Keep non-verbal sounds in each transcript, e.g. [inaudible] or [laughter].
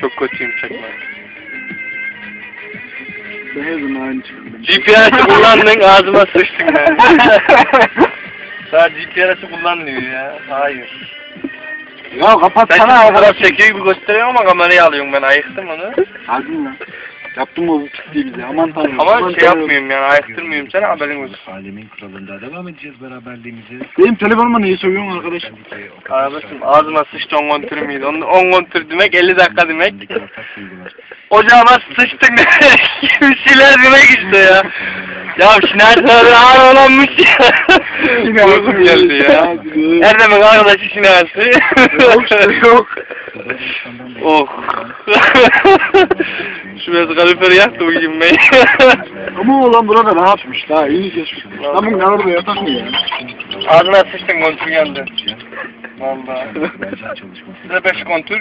Çok kötüyüm çekme. Ben her zaman aynı çıkıyorum. GPS'i kullandın ağzıma sıçtın ya. Sadece [laughs] GPS'i kullanmıyor ya. Hayır. Ya kapat Sen arkadaş. çekiyor gibi gösteriyor ama kamerayı alıyorum ben ayıktım onu. Hadi lan. Yaptım o pisliği bize. Aman tanrım. Ama aman şey tanrım. yapmıyorum yani ayıktırmıyorum seni haberin olsun. Alemin kuralında devam edeceğiz beraberliğimizi. Benim telefonuma niye söylüyorsun arkadaş? Kardeşim ağzıma sıçtı 10 kontür müydü? 10 kontür demek 50 dakika demek. Ocağıma sıçtın şeyler demek işte ya. Ya Şiner tabi ağır olanmış ya. Uykum geldi ya. Her demek arkadaşı Şiner'si. Yok işte yok. oh. [laughs] Şu biraz kaloriferi yaktı uyuyayım ben. [laughs] Ama oğlan burada rahatmış. Daha iyi geçmiş. Adamın ne orada yatak mı ya? Ağzına sıçtın kontür geldi. Çalışması. Size 5 kontür.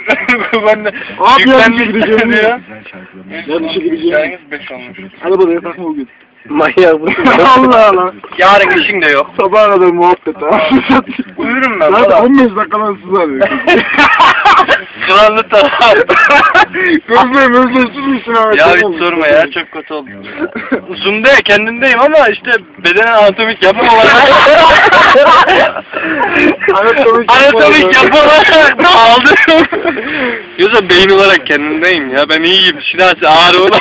ben de Abi ya, yüklenmiş bir şey gideceğim ya. ya. Güzel şarkılarını. Ya dışarı gideceğim. Yalnız 5 olmuş. Arabada yatak mı bugün? Manyak bu. [laughs] Allah Allah. Yarın işin de yok. Sabaha kadar muhabbet ha. [laughs] Uyurum ben Zaten valla. 15 dakikadan sızarıyor. [laughs] Krallı taraf. Gözlerim özleştirmişsin abi. ya hiç sorma ya çok kötü oldu. Uzun değil kendindeyim ama işte bedenen anatomik yapı olarak. Anatomik anatomik olarak. yapı olarak aldım. Yoksa beyin olarak kendindeyim ya ben iyiyim. Şinasi ağrı olan.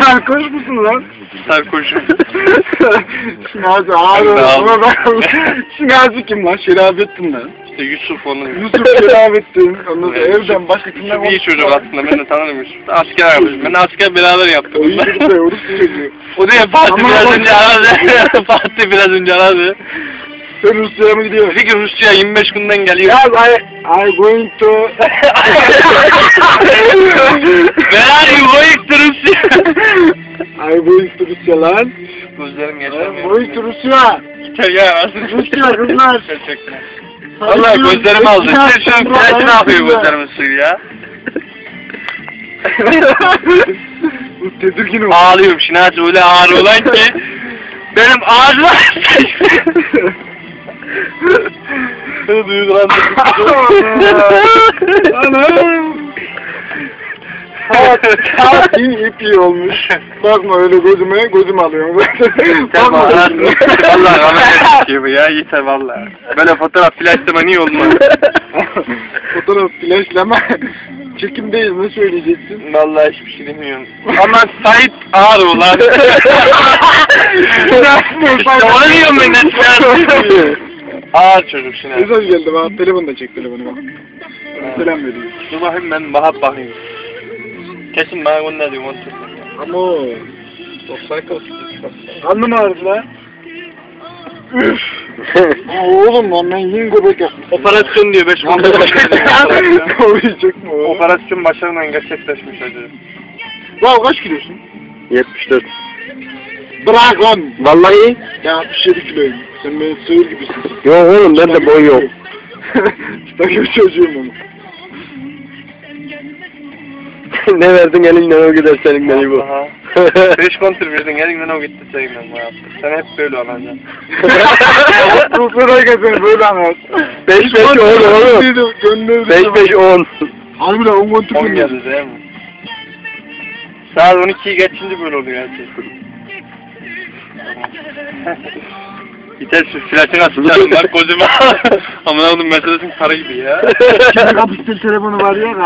Sarkoş musun lan? Sarkoşum. Şinazi de Ama ben... Şinazi kim lan? Şerafettin lan. İşte Yusuf onun. Yusuf Şerafettin. Ondan sonra evden başka kimden Yusuf iyi çocuk aslında ben de tanırım Yusuf. Asker arkadaşım. Ben asker beraber yaptık. O çocuk da Urus çocuğu. O diye Fatih biraz bak- önce aradı. [laughs] Fatih biraz önce aradı. Sen Rusya'ya mı gidiyorsun? Dedi ki Rusya 25 günden geliyor. Yes, I, I going to... Where are you going to Rusya? I going to Rusya lan. Gözlerim geçemiyor. going to Rusya. Ya aslında Rusya kızlar. Gerçekten. Valla gözlerim aldı. Sen şu an ne yapıyor gözlerimin suyu ya? Bu tedirginim. Ağlıyorum Şinasi öyle ağır olan ki. Benim ağzıma [laughs] Duygulandım. Anam. İyi ipi olmuş. Bakma öyle gözüme, gözüm. Sen Bakma. bana [laughs] Valla kamera bu ya yeter valla. Böyle fotoğraf flashlama niye olmaz? Fotoğraf flashlama. Çekim değil ne söyleyeceksin? Vallahi hiçbir şey demiyorum. Ama Sait ağır ulan. [laughs] işte onu diyorum ben [laughs] de. Ağır çocuk Şinasi. Mesaj geldi bana, telefonu da çek telefonu bak. Selam veriyor. Dur bakayım ben Vahap bakayım. Kesin bana onu Ama o. Karnım ağrıdı lan. Üf. Oğlum lan ben yine göbek yaptım. Operasyon diyor 5 gün. Koruyacak mı o? Operasyon başarıyla gerçekleşmiş hacı. Vav kaç kilosun? 74. Bırak lan. Vallahi Ya 67 kiloyum. Sen beni sığır gibisin. yok oğlum Çıta gibi çocuğum. Çıta gibi çocuğum onu. [laughs] ne verdin elinden o gider seninle bu. [laughs] Beş kontür verdin elinden o gitti seninle bu yaptı. Sen hep böyle olacaksın. [laughs] Kusura gelsin böyle anlat. 5 5 10 oğlum. 5 5 10. Harbiden 10 kontür 10 geldi değil mi? Saat 12'yi geçince böyle oluyor her şey. Şu flaşını açacağım bak gözüme. Ama onun meselesinin para gibi ya. Şimdi kapistel telefonu var ya.